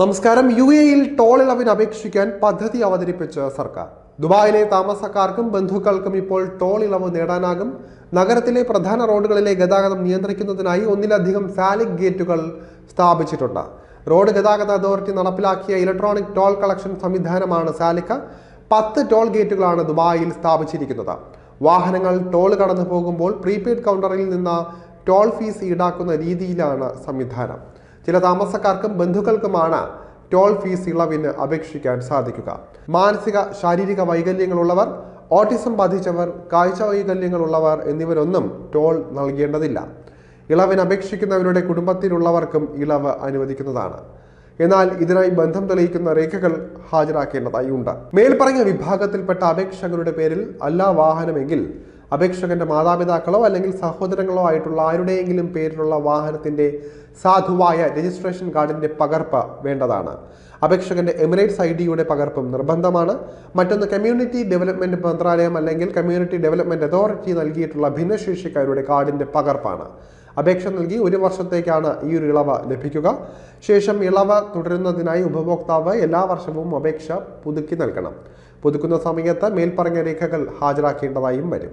നമസ്കാരം. യു എയിൽ ടോൾ ഇളവിന് അപേക്ഷിക്കാൻ പദ്ധതി അവതരിപ്പിച്ച് സർക്കാർ. ദുബായിലെ താമസക്കാർക്കും ബന്ധുക്കൾക്കും ഇപ്പോൾ ടോൾ ഇളവ് നേടാനാകും. നഗരത്തിലെ പ്രധാന റോഡുകളിലെ ഗതാഗതം നിയന്ത്രിക്കുന്നതിനായി ഒന്നിലധികം സാലിക് ഗേറ്റുകൾ സ്ഥാപിച്ചിട്ടുണ്ട്. റോഡ് ഗതാഗത അതോറിറ്റി നടപ്പിലാക്കിയ ഇലക്ട്രോണിക് ടോൾ കളക്ഷൻ സംവിധാനമാണ് സാലിക്ക പത്ത് ടോൾ ഗേറ്റുകളാണ് ദുബായിൽ സ്ഥാപിച്ചിരിക്കുന്നത്. വാഹനങ്ങൾ ടോൾ കടന്നു പോകുമ്പോൾ പ്രീപെയ്ഡ് കൗണ്ടറിൽ നിന്ന് ടോൾ ഫീസ് ഈടാക്കുന്ന രീതിയിലാണ് സംവിധാനം. ചില താമസക്കാർക്കും ബന്ധുക്കൾക്കുമാണ് ടോൾ ഫീസ് ഇളവിന് അപേക്ഷിക്കാൻ സാധിക്കുക. മാനസിക ശാരീരിക വൈകല്യങ്ങളുള്ളവർ ഓട്ടിസം ബാധിച്ചവർ കാഴ്ച വൈകല്യങ്ങളുള്ളവർ എന്നിവരൊന്നും ടോൾ നൽകേണ്ടതില്ല. ഇളവിന് അപേക്ഷിക്കുന്നവരുടെ കുടുംബത്തിലുള്ളവർക്കും ഇളവ് അനുവദിക്കുന്നതാണ്. എന്നാൽ ഇതിനായി ബന്ധം തെളിയിക്കുന്ന രേഖകൾ ഹാജരാക്കേണ്ടതായി ഉണ്ട്. മേൽപ്പറഞ്ഞ വിഭാഗത്തിൽപ്പെട്ട അപേക്ഷകരുടെ പേരിൽ അല്ല വാഹനമെങ്കിൽ അപേക്ഷകന്റെ മാതാപിതാക്കളോ അല്ലെങ്കിൽ സഹോദരങ്ങളോ ആയിട്ടുള്ള ആരുടെയെങ്കിലും പേരിലുള്ള വാഹനത്തിന്റെ സാധുവായ രജിസ്ട്രേഷൻ കാർഡിന്റെ പകർപ്പ് വേണ്ടതാണ്. അപേക്ഷകന്റെ എമിറേറ്റ്സ് ഐ ഡിയുടെ പകർപ്പും നിർബന്ധമാണ്. മറ്റൊന്ന് കമ്മ്യൂണിറ്റി ഡെവലപ്മെന്റ് മന്ത്രാലയം അല്ലെങ്കിൽ കമ്മ്യൂണിറ്റി ഡെവലപ്മെന്റ് അതോറിറ്റി നൽകിയിട്ടുള്ള ഭിന്നശേഷിക്കാരുടെ കാർഡിന്റെ പകർപ്പാണ്. അപേക്ഷ നൽകി ഒരു വർഷത്തേക്കാണ് ഈ ഒരു ഇളവ് ലഭിക്കുക. ശേഷം ഇളവ് തുടരുന്നതിനായി ഉപഭോക്താവ് എല്ലാ വർഷവും അപേക്ഷ പുതുക്കി നൽകണം. പുതുക്കുന്ന സമയത്ത് മേൽപ്പറഞ്ഞ രേഖകൾ ഹാജരാക്കേണ്ടതായും വരും.